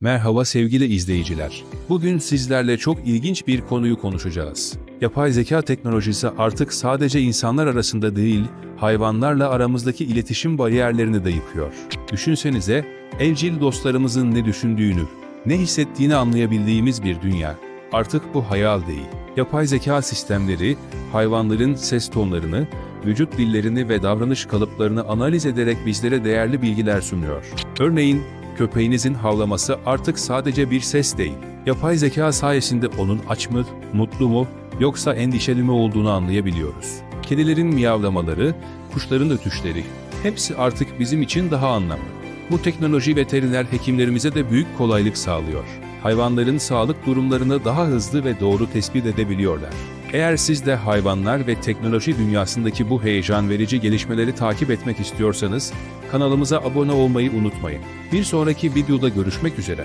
Merhaba sevgili izleyiciler. Bugün sizlerle çok ilginç bir konuyu konuşacağız. Yapay zeka teknolojisi artık sadece insanlar arasında değil, hayvanlarla aramızdaki iletişim bariyerlerini de yıkıyor. Düşünsenize, evcil dostlarımızın ne düşündüğünü, ne hissettiğini anlayabildiğimiz bir dünya. Artık bu hayal değil. Yapay zeka sistemleri, hayvanların ses tonlarını, vücut dillerini ve davranış kalıplarını analiz ederek bizlere değerli bilgiler sunuyor. Örneğin, köpeğinizin havlaması artık sadece bir ses değil. Yapay zeka sayesinde onun aç mı, mutlu mu, yoksa endişeli mi olduğunu anlayabiliyoruz. Kedilerin miyavlamaları, kuşların ötüşleri, hepsi artık bizim için daha anlamlı. Bu teknoloji veteriner hekimlerimize de büyük kolaylık sağlıyor. Hayvanların sağlık durumlarını daha hızlı ve doğru tespit edebiliyorlar. Eğer siz de hayvanlar ve teknoloji dünyasındaki bu heyecan verici gelişmeleri takip etmek istiyorsanız, kanalımıza abone olmayı unutmayın. Bir sonraki videoda görüşmek üzere.